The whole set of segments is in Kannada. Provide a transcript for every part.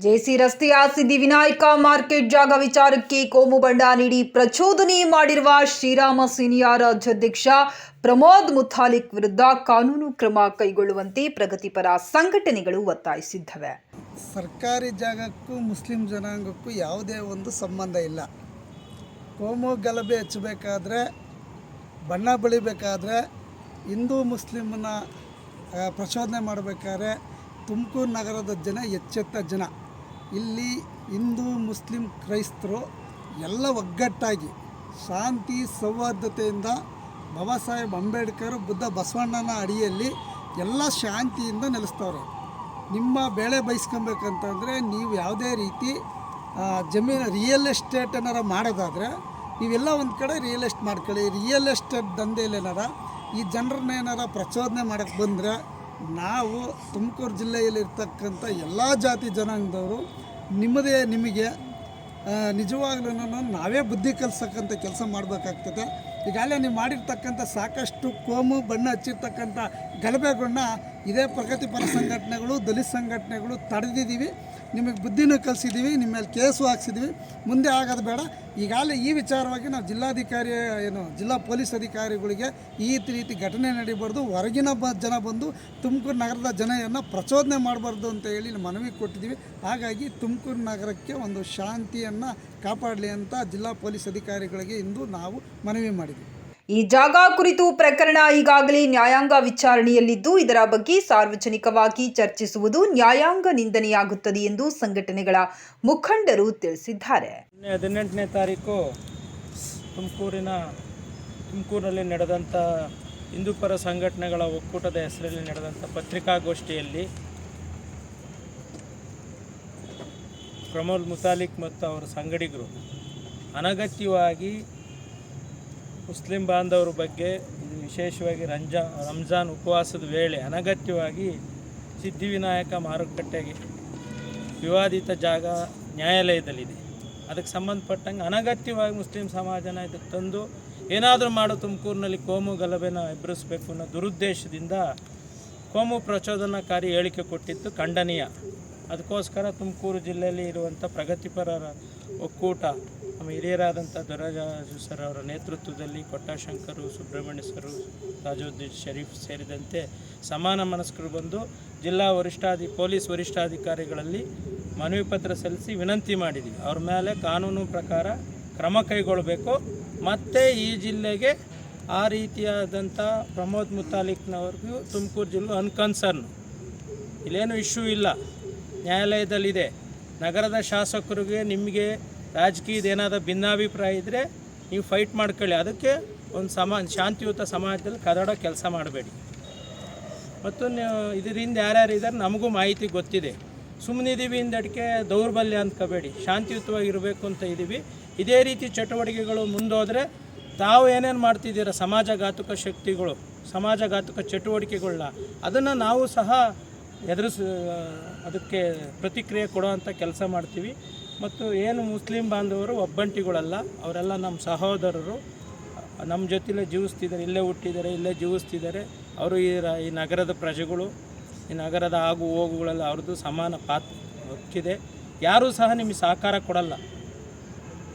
ಜೆಸಿ ರಸ್ತೆಯ ಸಿದ್ಧಿವಿನಾಯಕ ಮಾರ್ಕೆಟ್ ಜಾಗ ವಿಚಾರಕ್ಕೆ ಕೋಮು ಬಂಡ ನೀಡಿ ಪ್ರಚೋದನೆ ಮಾಡಿರುವ ಶ್ರೀರಾಮ ಸೇನೆಯ ರಾಜ್ಯಾಧ್ಯಕ್ಷ ಪ್ರಮೋದ್ ಮುಥಾಲಿಕ್ ವಿರುದ್ಧ ಕಾನೂನು ಕ್ರಮ ಕೈಗೊಳ್ಳುವಂತೆ ಪ್ರಗತಿಪರ ಸಂಘಟನೆಗಳು ಒತ್ತಾಯಿಸಿದ್ದವೆ. ಸರ್ಕಾರಿ ಜಾಗಕ್ಕೂ ಮುಸ್ಲಿಂ ಜನಾಂಗಕ್ಕೂ ಯಾವುದೇ ಒಂದು ಸಂಬಂಧ ಇಲ್ಲ. ಕೋಮು ಗಲಭೆ ಹಚ್ಚಬೇಕಾದ್ರೆ, ಬಣ್ಣ ಬಳಿಬೇಕಾದ್ರೆ, ಹಿಂದೂ ಮುಸ್ಲಿಮನ್ನ ಪ್ರಚೋದನೆ ಮಾಡಬೇಕಾದ್ರೆ ತುಮಕೂರು ನಗರದ ಜನ ಎಚ್ಚೆತ್ತ ಜನ. ಇಲ್ಲಿ ಹಿಂದೂ, ಮುಸ್ಲಿಂ, ಕ್ರೈಸ್ತರು ಎಲ್ಲ ಒಗ್ಗಟ್ಟಾಗಿ ಶಾಂತಿ, ಸೌಹಾರ್ದತೆಯಿಂದ ಬಾಬಾ ಸಾಹೇಬ್ ಅಂಬೇಡ್ಕರ್, ಬುದ್ಧ ಬಸವಣ್ಣನ ಅಡಿಯಲ್ಲಿ ಎಲ್ಲ ಶಾಂತಿಯಿಂದ ನೆಲೆಸ್ತವ್ರೆ. ನಿಮ್ಮ ಬೆಳೆ ಬಯಸ್ಕೊಬೇಕಂತಂದರೆ ನೀವು ಯಾವುದೇ ರೀತಿ ಜಮೀನು ರಿಯಲ್ ಎಸ್ಟೇಟ್ ಏನಾರ ಮಾಡೋದಾದರೆ ನೀವೆಲ್ಲ ಒಂದು ಕಡೆ ರಿಯಲ್ ಎಸ್ಟ್ ಮಾಡ್ಕೊಳ್ಳಿ. ರಿಯಲ್ ಎಸ್ಟೇಟ್ ದಂಧೆಯಲ್ಲಿ ಏನಾರ ಈ ಜನರನ್ನ ಏನಾರ ಪ್ರಚೋದನೆ ಮಾಡೋಕ್ಕೆ ಬಂದರೆ ನಾವು ತುಮಕೂರು ಜಿಲ್ಲೆಯಲ್ಲಿರ್ತಕ್ಕಂಥ ಎಲ್ಲ ಜಾತಿ ಜನಾಂಗದವರು ನಿಮ್ಮದೇ ನಿಮಗೆ ನಿಜವಾಗ್ಲೂ ನಾವೇ ಬುದ್ಧಿ ಕಲಿಸಕ್ಕಂಥ ಕೆಲಸ ಮಾಡಬೇಕಾಗ್ತದೆ. ಈಗಾಗಲೇ ನೀವು ಮಾಡಿರ್ತಕ್ಕಂಥ ಸಾಕಷ್ಟು ಕೋಮು, ಬಣ್ಣ ಹಚ್ಚಿರ್ತಕ್ಕಂಥ ಗಲಭೆಗಳನ್ನ ಇದೇ ಪ್ರಗತಿಪರ ಸಂಘಟನೆಗಳು, ದಲಿತ ಸಂಘಟನೆಗಳು ತಡೆದಿದ್ದೀವಿ. ನಿಮಗೆ ಬುದ್ಧಿನೂ ಕಲಿಸಿದ್ದೀವಿ, ನಿಮ್ಮ ಮೇಲೆ ಕೇಸು ಹಾಕ್ಸಿದ್ದೀವಿ. ಮುಂದೆ ಆಗೋದು ಬೇಡ. ಈಗಾಗಲೇ ಈ ವಿಚಾರವಾಗಿ ನಾವು ಜಿಲ್ಲಾಧಿಕಾರಿ, ಏನು, ಜಿಲ್ಲಾ ಪೊಲೀಸ್ ಅಧಿಕಾರಿಗಳಿಗೆ ಈ ರೀತಿ ಘಟನೆ ನಡೀಬಾರ್ದು. ಹೊರಗಿನ ಬ, ಜನ ಬಂದು ತುಮಕೂರು ನಗರದ ಜನಯನ್ನು ಪ್ರಚೋದನೆ ಮಾಡಬಾರ್ದು ಅಂತ ಹೇಳಿ ಮನವಿ ಕೊಟ್ಟಿದ್ದೀವಿ. ಹಾಗಾಗಿ ತುಮಕೂರು ನಗರಕ್ಕೆ ಒಂದು ಶಾಂತಿಯನ್ನು ಕಾಪಾಡಲಿ ಅಂತ ಜಿಲ್ಲಾ ಪೊಲೀಸ್ ಅಧಿಕಾರಿಗಳಿಗೆ ಇಂದು ನಾವು ಮನವಿ ಮಾಡಿದ್ವಿ. ಈ ಜಾಗ ಕುರಿತು ಪ್ರಕರಣ ಈಗಾಗಲೇ ನ್ಯಾಯಾಂಗ ವಿಚಾರಣೆಯಲ್ಲಿದ್ದು, ಇದರ ಬಗ್ಗೆ ಸಾರ್ವಜನಿಕವಾಗಿ ಚರ್ಚಿಸುವುದು ನ್ಯಾಯಾಂಗ ನಿಂದನೆಯಾಗುತ್ತದೆ ಎಂದು ಸಂಘಟನೆಗಳ ಮುಖಂಡರು ತಿಳಿಸಿದ್ದಾರೆ. ಹದಿನೆಂಟನೇ ತಾರೀಕು ತುಮಕೂರಿನ, ತುಮಕೂರಿನಲ್ಲಿ ನಡೆದಂಥ ಹಿಂದೂಪರ ಸಂಘಟನೆಗಳ ಒಕ್ಕೂಟದ ಹೆಸರಲ್ಲಿ ನಡೆದಂಥ ಪತ್ರಿಕಾಗೋಷ್ಠಿಯಲ್ಲಿ ಪ್ರಮೋದ್ ಮುತಾಲಿಕ್ ಮತ್ತು ಅವರ ಸಂಗಡಿಗರು ಅನಗತ್ಯವಾಗಿ ಮುಸ್ಲಿಂ ಬಾಂಧವರ ಬಗ್ಗೆ ವಿಶೇಷವಾಗಿ ರಂಜಾ ರಂಜಾನ್ ಉಪವಾಸದ ವೇಳೆ ಅನಗತ್ಯವಾಗಿ ಸಿದ್ಧಿವಿನಾಯಕ ಮಾರುಕಟ್ಟೆಗೆ ವಿವಾದಿತ ಜಾಗ ನ್ಯಾಯಾಲಯದಲ್ಲಿದೆ. ಅದಕ್ಕೆ ಸಂಬಂಧಪಟ್ಟಂಗೆ ಅನಗತ್ಯವಾಗಿ ಮುಸ್ಲಿಂ ಸಮಾಜನ ಇದಕ್ಕೆ ತಂದು ಏನಾದರೂ ಮಾಡು ತುಮಕೂರಿನಲ್ಲಿ ಕೋಮು ಗಲಭೆನ ಎಬ್ಬರಿಸಬೇಕು ಅನ್ನೋ ದುರುದ್ದೇಶದಿಂದ ಕೋಮು ಪ್ರಚೋದನಕಾರಿ ಹೇಳಿಕೆ ಕೊಟ್ಟಿದ್ದು ಖಂಡನೀಯ. ಅದಕ್ಕೋಸ್ಕರ ತುಮಕೂರು ಜಿಲ್ಲೆಯಲ್ಲಿ ಇರುವಂಥ ಪ್ರಗತಿಪರರ ಒಕ್ಕೂಟ ನಮ್ಮ ಹಿರಿಯರಾದಂಥ ದೊರರಾಜು ಸರ್ ಅವರ ನೇತೃತ್ವದಲ್ಲಿ ಕೊಟ್ಟಾಶಂಕರು, ಸುಬ್ರಹ್ಮಣ್ಯ ಸರು ರಾಜುದ್ದೀನ್ ಶರೀಫ್ ಸೇರಿದಂತೆ ಸಮಾನ ಮನಸ್ಕರು ಬಂದು ಜಿಲ್ಲಾ ವರಿಷ್ಠಾಧಿ, ಪೊಲೀಸ್ ವರಿಷ್ಠಾಧಿಕಾರಿಗಳಲ್ಲಿ ಮನವಿ ಪತ್ರ ಸಲ್ಲಿಸಿ ವಿನಂತಿ ಮಾಡಿದ್ವಿ. ಅವ್ರ ಮೇಲೆ ಕಾನೂನು ಪ್ರಕಾರ ಕ್ರಮ ಕೈಗೊಳ್ಳಬೇಕು ಮತ್ತು ಈ ಜಿಲ್ಲೆಗೆ ಆ ರೀತಿಯಾದಂಥ ಪ್ರಮೋದ್ ಮುತಾಲಿಕ್ನವ್ರಿಗೂ ತುಮಕೂರು ಜಿಲ್ಲೆ ಅನ್ಕನ್ಸರ್ನ್. ಇಲ್ಲೇನು ಇಶ್ಯೂ ಇಲ್ಲ. ನ್ಯಾಯಾಲಯದಲ್ಲಿದೆ. ನಗರದ ಶಾಸಕರಿಗೆ ನಿಮಗೆ ರಾಜಕೀಯದ ಏನಾದರೂ ಭಿನ್ನಾಭಿಪ್ರಾಯ ಇದ್ದರೆ ನೀವು ಫೈಟ್ ಮಾಡ್ಕೊಳ್ಳಿ. ಅದಕ್ಕೆ ಒಂದು ಸಮಾ, ಶಾಂತಿಯುತ ಸಮಾಜದಲ್ಲಿ ಕದಡೋ ಕೆಲಸ ಮಾಡಬೇಡಿ. ಮತ್ತು ಇದರಿಂದ ಯಾರ್ಯಾರು ಇದ್ದಾರೆ ನಮಗೂ ಮಾಹಿತಿ ಗೊತ್ತಿದೆ. ಸುಮ್ಮನಿದ್ದೀವಿ ಇಂದಡಿಕೆ ದೌರ್ಬಲ್ಯ ಅಂದ್ಕೋಬೇಡಿ. ಶಾಂತಿಯುತವಾಗಿರಬೇಕು ಅಂತ ಇದ್ದೀವಿ ಇದೇ ರೀತಿ ಚಟುವಟಿಕೆಗಳು ಮುಂದೋದ್ರೆ ತಾವು ಏನೇನು ಮಾಡ್ತಿದ್ದೀರ ಸಮಾಜಘಾತುಕ ಶಕ್ತಿಗಳು, ಸಮಾಜಘಾತುಕ ಚಟುವಟಿಕೆಗಳನ್ನ ಅದನ್ನು ನಾವು ಸಹ ಎದುರಿಸ, ಅದಕ್ಕೆ ಪ್ರತಿಕ್ರಿಯೆ ಕೊಡುವಂಥ ಕೆಲಸ ಮಾಡ್ತೀವಿ. ಮತ್ತು ಏನು ಮುಸ್ಲಿಂ ಬಾಂಧವರು ಒಬ್ಬಂಟಿಗಳಲ್ಲ, ಅವರೆಲ್ಲ ನಮ್ಮ ಸಹೋದರರು. ನಮ್ಮ ಜೊತೆಲೇ ಜೀವಿಸ್ತಿದ್ದಾರೆ, ಇಲ್ಲೇ ಹುಟ್ಟಿದ್ದಾರೆ, ಇಲ್ಲೇ ಜೀವಿಸ್ತಿದ್ದಾರೆ. ಅವರು ಈ ಈ ನಗರದ ಪ್ರಜೆಗಳು, ಈ ನಗರದ ಆಗು ಹೋಗುಗಳೆಲ್ಲ ಅವ್ರದ್ದು ಸಮಾನ ಪಾತ್ರ ಹಕ್ಕಿದೆ. ಯಾರೂ ಸಹ ನಿಮಗೆ ಸಹಕಾರ ಕೊಡಲ್ಲ.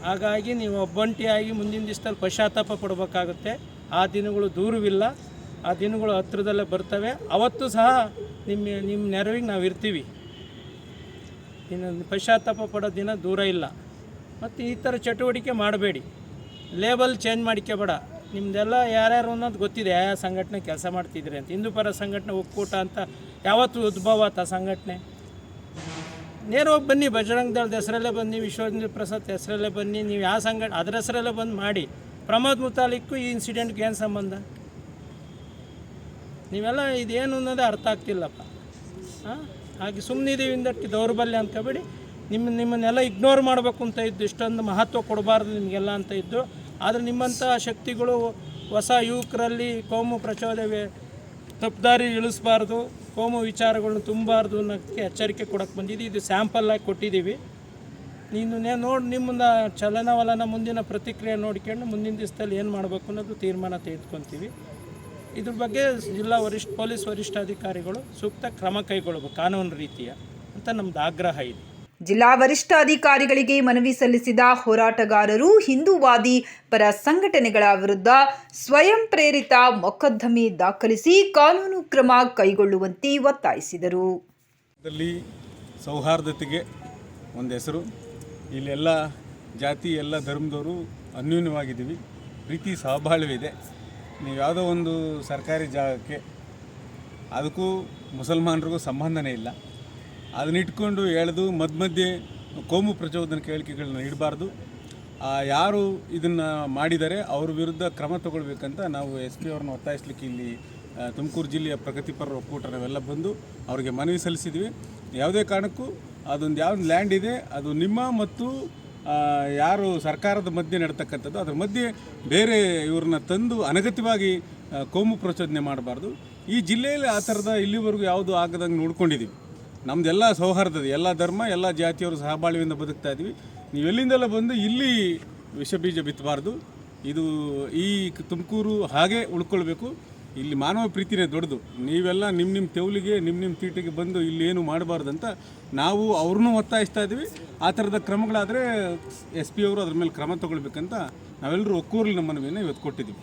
ಹಾಗಾಗಿ ನೀವು ಒಬ್ಬಂಟಿಯಾಗಿ ಮುಂದಿನ ದಿವಸದಲ್ಲಿ ಪಶ್ಚಾತ್ತಾಪ ಪಡಬೇಕಾಗುತ್ತೆ. ಆ ದಿನಗಳು ದೂರವಿಲ್ಲ. ಆ ದಿನಗಳು ಹತ್ತಿರದಲ್ಲೇ ಬರ್ತವೆ. ಅವತ್ತು ಸಹ ನಿಮ್ಮ ನಿಮ್ಮ ನೆರವಿಗೆ ನಾವು ಇರ್ತೀವಿ ಇನ್ನು ಪಶ್ಚಾತ್ತಾಪ ಪಡೋ ದಿನ ದೂರ ಇಲ್ಲ. ಮತ್ತು ಈ ಥರ ಚಟುವಟಿಕೆ ಮಾಡಬೇಡಿ. ಲೇಬಲ್ ಚೇಂಜ್ ಮಾಡ್ಕೋಬೇಡ ನಿಮ್ದೆಲ್ಲ ಯಾರ್ಯಾರು ಅನ್ನೋದು ಗೊತ್ತಿದೆ. ಯಾವ ಸಂಘಟನೆ ಕೆಲಸ ಮಾಡ್ತಿದ್ರಿ ಅಂತ. ಹಿಂದೂ ಪರ ಸಂಘಟನೆ, ಒಕ್ಕೂಟ ಅಂತ ಯಾವತ್ತು ಉದ್ಭವ ಆತ ಸಂಘಟನೆ. ನೇರವಾಗಿ ಬನ್ನಿ, ಬಜರಂಗ ದಳದ ಹೆಸರಲ್ಲೇ ಬನ್ನಿ ವಿಶ್ವ ಹಿಂದೂ ಪ್ರಸಾದ್ ಹೆಸರಲ್ಲೇ ಬನ್ನಿ. ನೀವು ಯಾವ ಸಂಘ, ಅದರ ಹೆಸರಲ್ಲೇ ಬಂದು ಮಾಡಿ. ಪ್ರಮೋದ್ ಮುತಾಲಿಕ್ಕು ಈ ಇನ್ಸಿಡೆಂಟ್ಗೆ ಏನು ಸಂಬಂಧ? ನೀವೆಲ್ಲ ಇದೇನು ಅನ್ನೋದೇ ಅರ್ಥ ಆಗ್ತಿಲ್ಲಪ್ಪ. ಹಾಂ ಹಾಗೆ ಸುಮ್ಮನಿದ್ದೀವಿ ಇಂದಕ್ಕೆ ದೌರ್ಬಲ್ಯ ಅಂದ್ಕೋಬೇಡಿ ನಿಮ್ಮ ನಿಮ್ಮನ್ನೆಲ್ಲ ಇಗ್ನೋರ್ ಮಾಡಬೇಕು ಅಂತ ಇದ್ದು, ಇಷ್ಟೊಂದು ಮಹತ್ವ ಕೊಡಬಾರ್ದು ನಿಮಗೆಲ್ಲ ಅಂತ ಇದ್ದು. ಆದರೆ ನಿಮ್ಮಂಥ ಶಕ್ತಿಗಳು ಹೊಸ ಯುವಕರಲ್ಲಿ ಕೋಮು ಪ್ರಚೋದವೇ ತಪ್ಪುದಾರಿ ಇಳಿಸ್ಬಾರ್ದು, ಕೋಮು ವಿಚಾರಗಳನ್ನ ತುಂಬಾರ್ದು ಅನ್ನೋಕ್ಕೆ ಎಚ್ಚರಿಕೆ ಕೊಡೋಕ್ಕೆ ಬಂದಿದ್ದೀವಿ ಇದು ಸ್ಯಾಂಪಲ್ ಆಗಿ ಕೊಟ್ಟಿದ್ದೀವಿ. ನೀನು ನೇ ನೋಡಿ, ನಿಮ್ಮನ್ನ ಚಲನವಲನ ಮುಂದಿನ ಪ್ರತಿಕ್ರಿಯೆ ನೋಡ್ಕೊಂಡು ಮುಂದಿನ ದಿವಸದಲ್ಲಿ ಏನು ಮಾಡಬೇಕು ಅನ್ನೋದು ತೀರ್ಮಾನ ತೆಗೆದುಕೊತೀವಿ. ಇದ್ರ ಬಗ್ಗೆ ಜಿಲ್ಲಾ ವರಿಷ್ಠ ಪೊಲೀಸ್ ವರಿಷ್ಠಾಧಿಕಾರಿಗಳು ಸೂಕ್ತ ಕ್ರಮ ಕೈಗೊಳ್ಳಬೇಕು ಕಾನೂನು ರೀತಿಯ ಅಂತ ನಮ್ದು ಆಗ್ರಹ ಇದೆ. ಜಿಲ್ಲಾ ವರಿಷ್ಠಾಧಿಕಾರಿಗಳಿಗೆ ಮನವಿ ಸಲ್ಲಿಸಿದ ಹೋರಾಟಗಾರರು ಹಿಂದೂವಾದಿ ಪರ ಸಂಘಟನೆಗಳ ವಿರುದ್ಧ ಸ್ವಯಂ ಪ್ರೇರಿತ ಮೊಕದ್ದಮೆ ದಾಖಲಿಸಿ ಕಾನೂನು ಕ್ರಮ ಕೈಗೊಳ್ಳುವಂತೆ ಒತ್ತಾಯಿಸಿದರು. ದಲ್ಲಿ ಸೌಹಾರ್ದತೆಗೆ ಒಂದು ಹೆಸರು. ಇಲ್ಲೆಲ್ಲ ಜಾತಿ ಎಲ್ಲ ಧರ್ಮದವರು ಅನ್ಯೂನ್ಯವಾಗಿದ್ದೀವಿ. ಪ್ರೀತಿ ಸಹಬಾಳ್ವಿದೆ ನೀವು ಯಾವುದೋ ಒಂದು ಸರ್ಕಾರಿ ಜಾಗಕ್ಕೆ ಅದಕ್ಕೂ ಮುಸಲ್ಮಾನರಿಗೂ ಸಂಬಂಧನೇ ಇಲ್ಲ. ಅದನ್ನಿಟ್ಕೊಂಡು ಎಳೆದು ಮಧ್ಯ ಮಧ್ಯೆ ಕೋಮು ಪ್ರಚೋದನ ಕೇಳಿಕೆಗಳನ್ನ ಇಡಬಾರ್ದು. ಯಾರು ಇದನ್ನು ಮಾಡಿದರೆ ಅವ್ರ ವಿರುದ್ಧ ಕ್ರಮ ತಗೊಳ್ಬೇಕಂತ ನಾವು ಎಸ್ ಪಿ ಅವ್ರನ್ನ ಒತ್ತಾಯಿಸ್ಲಿಕ್ಕೆ ಇಲ್ಲಿ ತುಮಕೂರು ಜಿಲ್ಲೆಯ ಪ್ರಗತಿಪರ ಒಕ್ಕೂಟ ನಾವೆಲ್ಲ ಬಂದು ಅವರಿಗೆ ಮನವಿ ಸಲ್ಲಿಸಿದ್ವಿ. ಯಾವುದೇ ಕಾರಣಕ್ಕೂ ಅದೊಂದು ಯಾವ್ದು ಲ್ಯಾಂಡ್ ಇದೆ, ಅದು ನಿಮ್ಮ ಮತ್ತು ಯಾರು ಸರ್ಕಾರದ ಮಧ್ಯೆ ನಡ್ತಕ್ಕಂಥದ್ದು, ಅದರ ಮಧ್ಯೆ ಬೇರೆ ಇವ್ರನ್ನ ತಂದು ಅನಗತ್ಯವಾಗಿ ಕೋಮು ಪ್ರಚೋದನೆ ಮಾಡಬಾರ್ದು. ಈ ಜಿಲ್ಲೆಯಲ್ಲಿ ಆ ಥರದ ಇಲ್ಲಿವರೆಗೂ ಯಾವುದು ಆಗದಂಗೆ ನೋಡ್ಕೊಂಡಿದ್ದೀವಿ. ನಮ್ಮದೆಲ್ಲ ಸೌಹಾರ್ದದ ಎಲ್ಲ ಧರ್ಮ, ಎಲ್ಲ ಜಾತಿಯವರು ಸಹಬಾಳ್ವೆಯಿಂದ ಬದುಕ್ತಾ ಇದ್ದೀವಿ. ನೀವು ಎಲ್ಲಿಂದೆಲ್ಲ ಬಂದು ಇಲ್ಲಿ ವಿಷಬೀಜ ಬಿತ್ತಬಾರ್ದು. ಇದು ಈ ತುಮಕೂರು ಹಾಗೆ ಉಳ್ಕೊಳ್ಬೇಕು. ಇಲ್ಲಿ ಮಾನವ ಪ್ರೀತಿನೇ ದೊಡ್ಡದು. ನೀವೆಲ್ಲ ನಿಮ್ಮ ನಿಮ್ಮ ತೆವಲಿಗೆ ನಿಮ್ಮ ನಿಮ್ಮ ತೀಟಿಗೆ ಬಂದು ಇಲ್ಲಿ ಏನು ಮಾಡಬಾರ್ದು ಅಂತ ನಾವು ಅವ್ರನ್ನೂ ಒತ್ತಾಯಿಸ್ತಾ ಇದ್ದೀವಿ. ಆ ಥರದ ಕ್ರಮಗಳಾದರೆ ಎಸ್ ಪಿ ಅವರು ಅದ್ರ ಮೇಲೆ ಕ್ರಮ ತಗೊಳ್ಬೇಕಂತ ನಾವೆಲ್ಲರೂ ಒಕ್ಕೂರಲ್ಲಿ ನಮ್ಮ ಮನವಿಯನ್ನು ಇವತ್ತು ಕೊಟ್ಟಿದ್ದೀವಿ.